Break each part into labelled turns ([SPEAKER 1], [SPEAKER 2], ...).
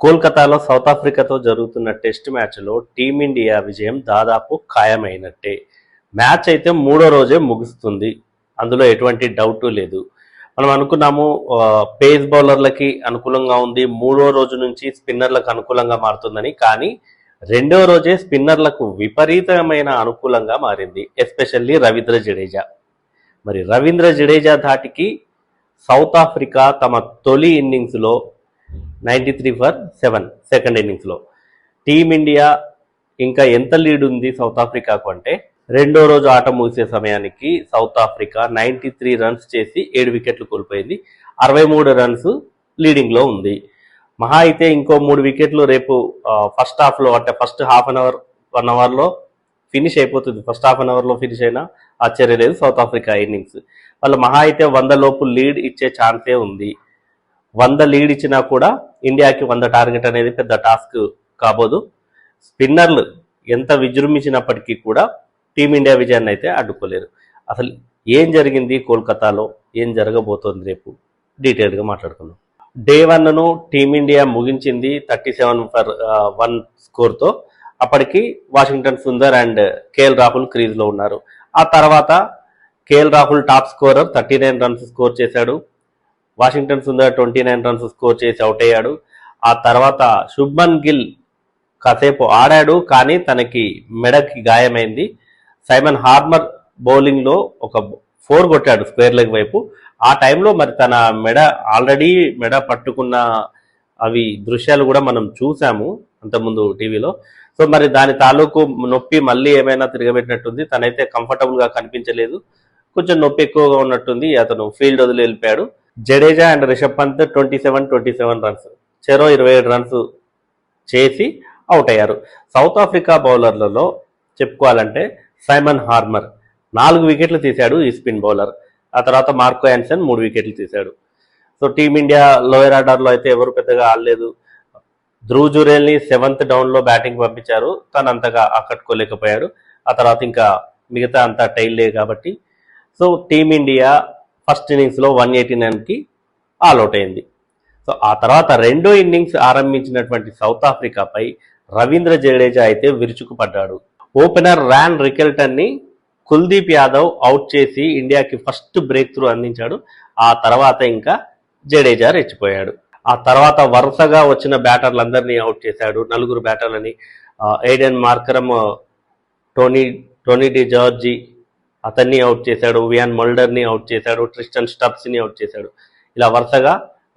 [SPEAKER 1] కోల్కతాలో సౌత్ ఆఫ్రికాతో జరుగుతున్న టెస్ట్ మ్యాచ్లో టీమిండియా విజయం దాదాపు ఖాయమైనట్టే. మ్యాచ్ అయితే మూడో రోజే ముగుస్తుంది. అందులో ఎటువంటి డౌట్ లేదు. మనం అనుకున్నాము పేస్ బౌలర్లకి అనుకూలంగా ఉంది. మూడో రోజు నుంచి స్పిన్నర్లకు అనుకూలంగా మారుతుందని కానీ రెండో రోజే స్పిన్నర్లకు విపరీతమైన అనుకూలంగా మారింది ఎస్పెషల్లీ రవీంద్ర జడేజా. మరి రవీంద్ర జడేజా ధాటికి సౌత్ ఆఫ్రికా తమ తొలి ఇన్నింగ్స్లో ninety three for seven second ఇన్నింగ్స్లో. టీమిండియా ఇంకా ఎంత లీడ్ ఉంది సౌత్ ఆఫ్రికాకు అంటే రెండో రోజు ఆట ముగిసే సమయానికి South Africa ninety three runs చేసి ఏడు వికెట్లు కోల్పోయింది. అరవై మూడు రన్స్ లీడింగ్లో ఉంది. మహా అయితే ఇంకో మూడు వికెట్లు రేపు ఫస్ట్ హాఫ్లో అంటే first half an hour one అవర్లో ఫినిష్ అయిపోతుంది. ఫస్ట్ హాఫ్ అన్ అవర్లో ఫినిష్ అయినా ఆశ్చర్యం లేదు సౌత్ ఆఫ్రికా ఇన్నింగ్స్. వాళ్ళు మహా అయితే వంద లోపు లీడ్ ఇచ్చే ఛాన్సే ఉంది. వంద లీడ్ ఇచ్చినా కూడా ఇండియాకి వంద టార్గెట్ అనేది పెద్ద టాస్క్ కాబోదు. స్పిన్నర్లు ఎంత విజృంభించినప్పటికీ కూడా టీమిండియా విజయాన్ని అయితే అడ్డుకోలేరు. అసలు ఏం జరిగింది కోల్కతాలో? ఏం జరగబోతోంది రేపు? డీటెయిల్గా మాట్లాడుకుందాం. డే వన్ను టీమిండియా ముగించింది థర్టీ సెవెన్ ఫర్ వన్ స్కోర్తో. అప్పటికి వాషింగ్టన్ సుందర్ అండ్ కేఎల్ రాహుల్ క్రీజ్లో ఉన్నారు. ఆ తర్వాత KL Rahul top scorer thirty nine runs score చేశాడు. Washington Sundar twenty nine runs score చేసి అవుట్ అయ్యాడు. ఆ తర్వాత శుభ్మన్ గిల్ కాసేపు ఆడాడు కానీ తనకి మెడకి గాయమైంది. సైమన్ హార్మర్ బౌలింగ్లో ఒక ఫోర్ కొట్టాడు స్క్వేర్ లెగ్ వైపు. ఆ టైంలో మరి తన మెడ ఆల్రెడీ మెడ పట్టుకున్న అవి దృశ్యాలు కూడా మనం చూసాము అంతకుముందు టీవీలో. సో మరి దాని తాలూకు నొప్పి మళ్ళీ ఏమైనా తిరగబెట్టినట్టుంది. తనైతే కంఫర్టబుల్గా కనిపించలేదు. కొంచెం నొప్పి ఎక్కువగా ఉన్నట్టుంది. అతను ఫీల్డ్ వదిలి వెళ్ళిపోయాడు. Jadeja and Rishabh Pant twenty seven twenty seven runs చెరో ఇరవై ఏడు రన్స్ చేసి అవుట్ అయ్యారు. సౌత్ ఆఫ్రికా బౌలర్లలో చెప్పుకోవాలంటే సైమన్ హార్మర్ నాలుగు వికెట్లు తీశాడు ఈ స్పిన్ బౌలర్. ఆ తర్వాత మార్కో యాన్సన్ మూడు వికెట్లు తీశాడు. సో టీమిండియా లోయర్ ఆర్డర్లో అయితే ఎవరు పెద్దగా ఆడలేదు. ధ్రువ్ జురేల్ని సెవెంత్ డౌన్లో బ్యాటింగ్ పంపించారు. తను అంతగా ఆకట్టుకోలేకపోయాడు. ఆ తర్వాత ఇంకా మిగతా అంతా టైల్లే కాబట్టి. సో టీమిండియా ఫస్ట్ ఇన్నింగ్స్లో వన్ ఎయిటీ నైన్కి ఆల్అవుట్ అయింది. సో ఆ తర్వాత రెండో ఇన్నింగ్స్ ఆరంభించినటువంటి సౌత్ ఆఫ్రికాపై రవీంద్ర జడేజా అయితే విరుచుకుపడ్డాడు. ఓపెనర్ ర్యాన్ రికెల్టన్ని కుల్దీప్ యాదవ్ అవుట్ చేసి ఇండియాకి ఫస్ట్ బ్రేక్ త్రూ అందించాడు. ఆ తర్వాత ఇంకా జడేజా రెచ్చిపోయాడు. ఆ తర్వాత వరుసగా వచ్చిన బ్యాటర్లందరినీ అవుట్ చేశాడు. నలుగురు బ్యాటర్లని Aiden Markram Tony Tony de Zorzi అతన్ని అవుట్ చేశాడు వియాన్ మల్డర్ని అవుట్ చేశాడు ట్రిస్టన్ స్టబ్స్ని అవుట్ చేశాడు. ఇలా వరుసగా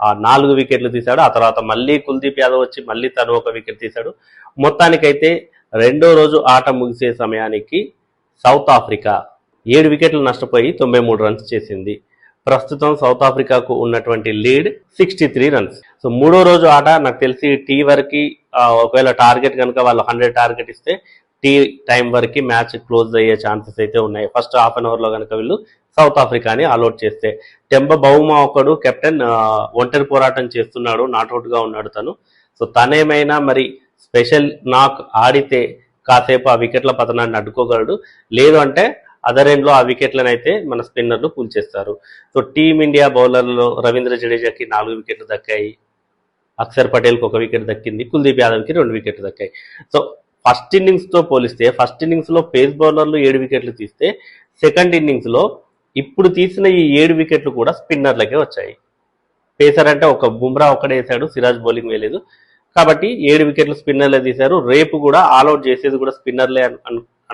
[SPEAKER 1] ఆ నాలుగు వికెట్లు తీశాడు. ఆ తర్వాత మళ్ళీ కుల్దీప్ యాదవ్ వచ్చి మళ్ళీ తను ఒక వికెట్ తీశాడు. మొత్తానికైతే రెండో రోజు ఆట ముగిసే సమయానికి సౌత్ ఆఫ్రికా ఏడు వికెట్లు నష్టపోయి తొంభై మూడు రన్స్ చేసింది. ప్రస్తుతం సౌత్ ఆఫ్రికాకు ఉన్నటువంటి lead sixty three runs so మూడో రోజు ఆట నాకు తెలిసి టీ వరకు ఒకవేళ టార్గెట్ కనుక వాళ్ళు హండ్రెడ్ టార్గెట్ ఇస్తే టీ టైం వరకు మ్యాచ్ క్లోజ్ అయ్యే ఛాన్సెస్ అయితే ఉన్నాయి. ఫస్ట్ హాఫ్ అన్ అవర్లో కనుక వీళ్ళు సౌత్ ఆఫ్రికాని ఆల్అౌట్ చేస్తే. టెంబ బహుమా ఒకడు కెప్టెన్ ఒంటరి పోరాటం చేస్తున్నాడు నాట్అవుట్గా ఉన్నాడు తను. సో తనేమైనా మరి స్పెషల్ నాక్ ఆడితే కాసేపు ఆ వికెట్ల పతనాన్ని అడ్డుకోగలడు. లేదు అంటే అదర్ ఎండ్లో ఆ వికెట్లను అయితే మన స్పిన్నర్లు కూల్చేస్తారు సో టీమిండియా బౌలర్లో రవీంద్ర జడేజాకి నాలుగు వికెట్లు దక్కాయి. అక్షర్ పటేల్కి ఒక వికెట్ దక్కింది. కుల్దీప్ యాదవ్కి రెండు వికెట్లు దక్కాయి. సో ఫస్ట్ ఇన్నింగ్స్తో పోలిస్తే ఫస్ట్ ఇన్నింగ్స్లో పేస్ బౌలర్లు ఏడు వికెట్లు తీస్తే సెకండ్ ఇన్నింగ్స్లో ఇప్పుడు తీసిన ఈ ఏడు వికెట్లు కూడా స్పిన్నర్లకే వచ్చాయి. పేసర్ అంటే ఒక బుమ్రా ఒక్కడే వేశాడు సిరాజ్ బౌలింగ్ వేయలేదు. కాబట్టి ఏడు వికెట్లు స్పిన్నర్లే తీశారు. రేపు కూడా ఆల్అౌట్ చేసేది కూడా స్పిన్నర్లే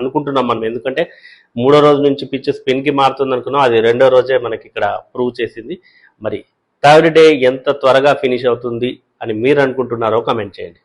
[SPEAKER 1] అనుకుంటున్నాం మనం. ఎందుకంటే మూడో రోజు నుంచి పిచ్ స్పిన్కి మారుతుంది అనుకున్నాం. అది రెండో రోజే మనకి ఇక్కడ ప్రూవ్ చేసింది. మరి థర్డ్ డే ఎంత త్వరగా ఫినిష్ అవుతుంది అని మీరు అనుకుంటున్నారో కమెంట్ చేయండి.